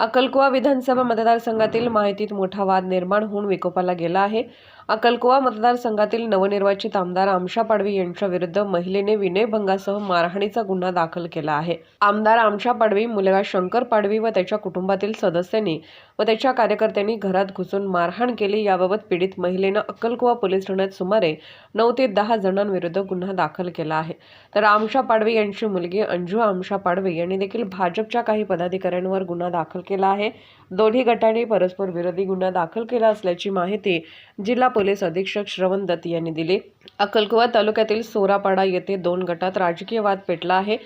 अक्कलकुवा विधानसभा मतदारसंघातील माहितीत मोठा वाद निर्माण होऊन विकोपाला गेला आहे. अक्कलकुवा मतदारसंघातील नवनिर्वाचित आमदार आमशा पाडवी यांच्या विरुद्ध महिलेने विनयभंगासह मारहाणीचा गुन्हा दाखल केला आहे. आमदार आमशा पाडवी मुलगा शंकर पाडवी व त्याच्या कुटुंबातील सदस्यांनी व त्याच्या कार्यकर्त्यांनी घरात घुसून मारहाण केली. याबाबत पीडित महिलेनं अक्कलकुवा पोलीस ठाण्यात सुमारे नऊ ते दहा जणांविरुद्ध गुन्हा दाखल केला आहे. तर आमशा पाडवी यांची मुलगी अंजू आमशा पाडवी यांनी देखील भाजपच्या काही पदाधिकाऱ्यांवर गुन्हा दाखल केला आहे. दोन्ही गटांनी परस्पर विरोधी गुन्हा दाखल केला असल्याची माहिती जिल्हा पोलीस अधीक्षक श्रवण दत्त यांनी दिले. अक्कलकुवा तालुक्यातील सोरापाडा येथे दोन गटात राजकीय वाद पेटला आहे.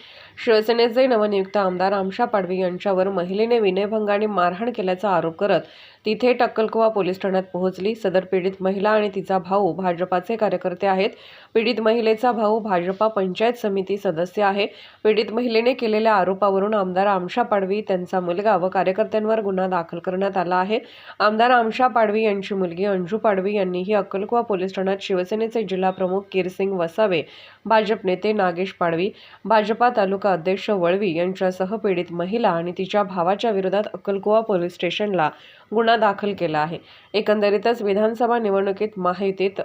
शिवसेनेचे नवनियुक्त आमदार आमशा पाडवी यांच्यावर महिलेने विनयभंगाने मारहाण केल्याचा आरोप करत तिथे टक्कलकुवा पोलीस ठाण्यात पोहोचली. सदर पीडित महिला आणि तिचा भाऊ भाजपाचे कार्यकर्ते आहेत. पीडित महिलेचा भाऊ भाजपा पंचायत समिती सदस्य आहे. पीडित महिलेने केलेल्या आरोपावरून आमदार आमशा पाडवी त्यांचा मुलगा व कार्यकर्त्यांवर गुन्हा दाखल करण्यात आला आहे. आमदार आमशा पाडवी यांची मुलगी अंजू पाडवी यांनीही अक्कलकुवा पोलीस ठाण्यात शिवसेनेचे जिल्हा प्रमुख किरसिंग वसावे भाजप नेते नागेश पाडवी भाजपा तालुका अध्यक्ष वळवी यांच्यासह पीडित महिला आणि तिच्या भावाच्या विरोधात अक्कलकुवा पोलीस स्टेशनला गुन्हा दाखल केला आहे. एकंदरीतच विधानसभा निवडणुकीत माहितीत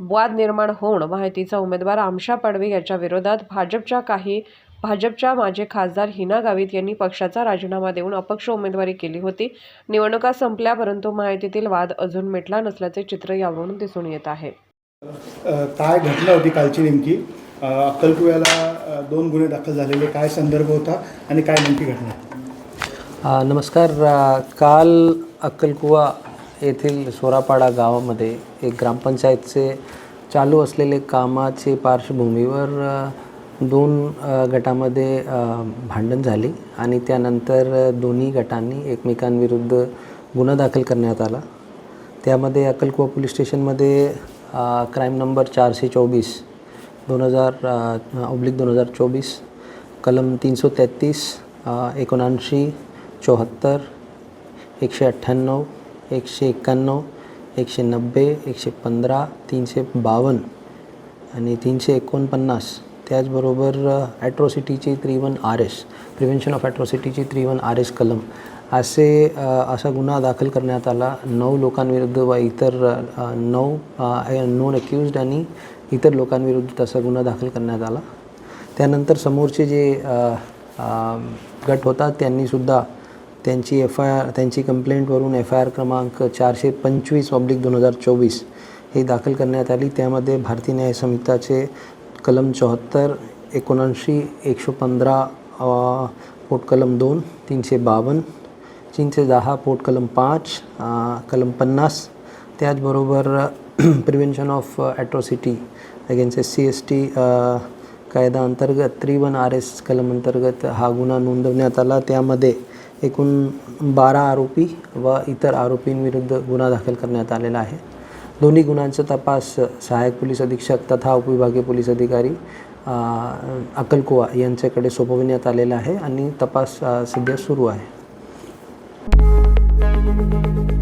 वाद निर्माण होऊन माहितीचा उमेदवार आमशा पाडवी याच्या विरोधात भाजपच्या काही भाजपच्या माजी खासदार हिना गावित यांनी पक्षाचा राजीनामा देऊन अपक्ष उमेदवारी केली होती. निवडणुका संपल्या परंतु माहितीतील वाद अजून मिटला नसल्याचे चित्र यावरून दिसून येत आहे. काय घटना होती कालची नेमकी? अक्कलकुव्याला दोन गुन्हे दाखल झालेले. काय संदर्भ होता आणि काय नेमकी घटना? नमस्कार. काल अक्कलकुवा येथील सोरापाडा गावामध्ये एक ग्रामपंचायतचे चालू असलेले कामाचे पार्श्वभूमीवर दोन गटामध्ये भांडण झाली आणि त्यानंतर दोन्ही गटांनी एकमेकांविरुद्ध गुन्हा दाखल करण्यात आला. त्यामध्ये अक्कलकुवा पोलीस स्टेशनमध्ये क्राईम नंबर चारशे चोवीस दोन हजार ऑब्लिक दोन हजार चोवीस कलम तीनशे तेहतीस एकोणऐंशी चौहत्तर एकशे अठ्ठ्याण्णव एकशे एक्क्याण्णव एकशे नब्बे एकशे पंधरा तीनशे बावन्न आणि तीनशे एकोणपन्नास. त्याचबरोबर ॲट्रॉसिटीची three one R S prevention of ॲट्रॉसिटीची three one R S कलम. असे असा गुन्हा दाखल करण्यात आला. नऊ लोकांविरुद्ध व इतर नऊ नॉन अक्युज्ड आणि इतर लोकांविरुद्ध तसा गुन्हा दाखल करण्यात आला. त्यानंतर समोरचे जे गट होता त्यांनीसुद्धा त्यांची एफ आय आर त्यांची कंप्लेंटवरून एफ आय आर क्रमांक चारशे पंचवीस ऑब्लिक दोन हजार चोवीस ही दाखल करण्यात आली. त्यामध्ये भारतीय न्याय संहिताचे कलम चौहत्तर एकोणऐंशी एकशे पंधरा पोटकलम दोन तीनशे बावन्न तीनशे दहा पोट कलम पाच कलम पन्नास. त्याचबरोबर prevention of atrocity against S C S T कायदा अंतर्गत त्रिवन आर एस कलम अंतर्गत हा गुन्हा नोंदवण्यात आला. त्यामध्ये एकूण बारा आरोपी व इतर आरोपींविरुद्ध गुन्हा दाखल करण्यात आलेला आहे. दोन्ही गुन्ह्यांचा तपास सहाय्यक पोलीस अधीक्षक तथा उपविभागीय पोलीस अधिकारी अ, अक्कलकुवा यांच्याकडे सोपविण्यात आलेला आहे आणि तपास सध्या सुरू आहे. Müzik